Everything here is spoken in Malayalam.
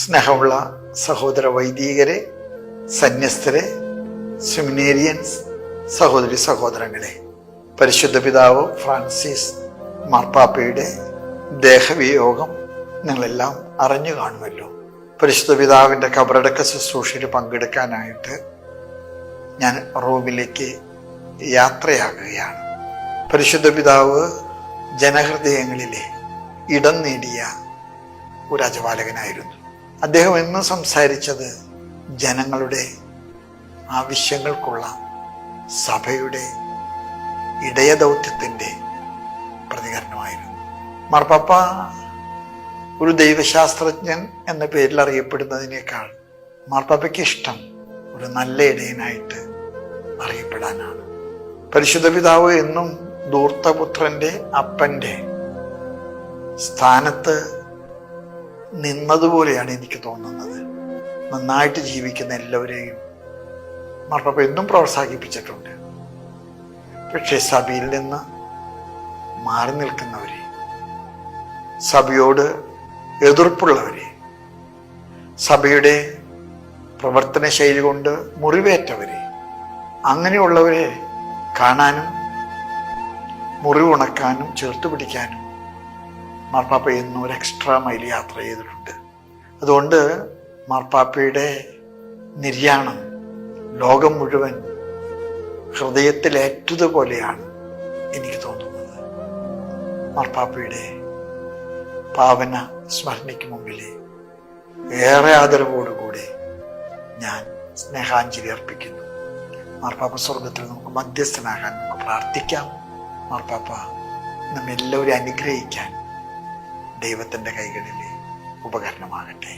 സ്നേഹമുള്ള സഹോദര വൈദികരെ സന്യസ്തരെ സെമിനേരിയൻസ് സഹോദരി സഹോദരങ്ങളെ പരിശുദ്ധ പിതാവ് ഫ്രാൻസിസ് മാർപ്പാപ്പയുടെ ദേഹവിയോഗം നിങ്ങളെല്ലാം അറിഞ്ഞു കാണുമല്ലോ. പരിശുദ്ധ പിതാവിന്റെ കബറടക്ക ശുശ്രൂഷയിൽ പങ്കെടുക്കാനായിട്ട് ഞാൻ റോമിലേക്ക് യാത്രയാകുകയാണ്. പരിശുദ്ധ പിതാവ് ജനഹൃദയങ്ങളിലെ ഇടം നേടിയ ഒരു അജപാലകനായിരുന്നു അദ്ദേഹം എന്നും സംസാരിച്ചത് ജനങ്ങളുടെ ആവശ്യങ്ങൾക്കുള്ള സഭയുടെ ഇടയദൗത്യത്തിന്റെ പ്രതികരണമായിരുന്നു. മാർപ്പാപ്പ ഒരു ദൈവശാസ്ത്രജ്ഞൻ എന്ന പേരിൽ അറിയപ്പെടുന്നതിനേക്കാൾ മാർപ്പാപ്പയ്ക്ക് ഇഷ്ടം ഒരു നല്ല ഇടയനായിട്ട് അറിയപ്പെടാനാണ്. പരിശുദ്ധ പിതാവ് എന്നും ധൂർത്തപുത്രന്റെ അപ്പന്റെ സ്ഥാനത്ത് നിന്നതുപോലെയാണ് എനിക്ക് തോന്നുന്നത്. നന്നായിട്ട് ജീവിക്കുന്ന എല്ലാവരെയും മാർപ്പാപ്പ എന്നും പ്രോത്സാഹിപ്പിച്ചിട്ടുണ്ട്. പക്ഷേ സഭയിൽ നിന്ന് മാറി നിൽക്കുന്നവരെ സഭയോട് എതിർപ്പുള്ളവരെ സഭയുടെ പ്രവർത്തന ശൈലി കൊണ്ട് മുറിവേറ്റവരെ അങ്ങനെയുള്ളവരെ കാണാനും മുറിവുണക്കാനും ചേർത്ത് പിടിക്കാനും മാർപ്പാപ്പ എന്നും ഒരു എക്സ്ട്രാ മൈൽ യാത്ര ചെയ്തിട്ടുണ്ട്. അതുകൊണ്ട് മാർപ്പാപ്പയുടെ നിര്യാണം ലോകം മുഴുവൻ ഹൃദയത്തിലേറ്റതുപോലെയാണ് എനിക്ക് തോന്നുന്നത്. മാർപ്പാപ്പയുടെ പാവന സ്മരണയ്ക്ക് മുമ്പിൽ ഏറെ ആദരവോടുകൂടി ഞാൻ സ്നേഹാഞ്ജലി അർപ്പിക്കുന്നു. മാർപ്പാപ്പ സ്വർഗത്തിൽ നമുക്ക് മധ്യസ്ഥനാകാൻ നമുക്ക് പ്രാർത്ഥിക്കാം. മാർപ്പാപ്പ നമ്മെല്ലാവരും അനുഗ്രഹിക്കാൻ ദൈവത്തിൻ്റെ കൈകളിലെ ഉപകരണമാകട്ടെ